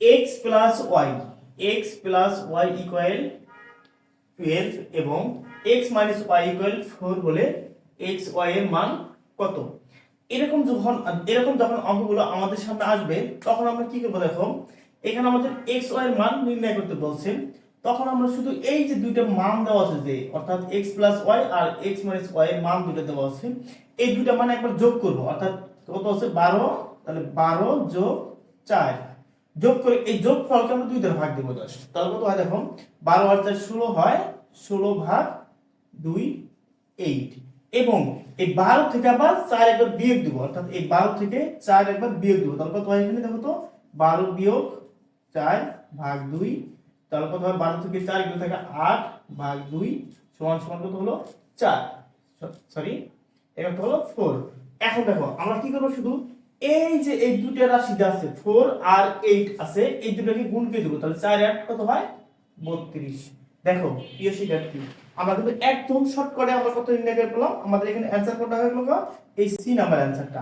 X plus y x plus y equal twelve এবং x minus y equal four হলে x Y এর মান কত? এরকম যখন এরকম যখন অঙ্কগুলো আমাদের সামনে আসবে, তখন আমরা কি করব দেখো? এখানে আমাদের এক্স ওয়াই এর মান নির্ণয় করতে বলছে। তখন আমরা শুধু এই যে দুইটা মান দেওয়া আছে যে, অর্থাৎ এক্স প্লাস ওয়াই আর এক্স মাইনাস ওয়াই এর মান দুটো দেওয়া আছে, এই দুইটা মান একবার যোগ করব। অর্থাৎ কত আছে? বারো, তাহলে বারো যোগ চার। যোগ করে, এই যোগ ফলকে আমরা দুই দ্বারা ভাগ দেবো জাস্ট তাহলে কত হয় দেখো, বারো আর চার ষোলো হয় ষোলো ভাগ দুই এইট এবং এই বারো থেকে আবার চার একবার বিয়োগ দেবো, অর্থাৎ এই বারো থেকে চার একবার বিয়োগ দেবো। তাহলে কত হয় এখানে দেখো তো, বারো বিয়োগ চার ভাগ দুই। তাহলে কত হয়, বারো থেকে চার এগুলো থাকে আট ভাগ দুই সমান সমান কত হলো? চার। সরি এটা হলো? ফোর এখন দেখো, আমরা কি করব শুধু এই যে এই দুটো রাশি আছে ফোর আর এইট আছে, এই দুটোকে গুণকে দেবো, তাহলে চার আট কত হয়? বত্রিশ। দেখো, প্রিয় শিক্ষার্থী, আমরা কিন্তু একদম শর্টকাটে আমরা কত নির্ণয় করে পেলাম? আমাদের এখানে অ্যান্সার কোনটা হয়ে গেল এই সি নাম্বার অ্যান্সারটা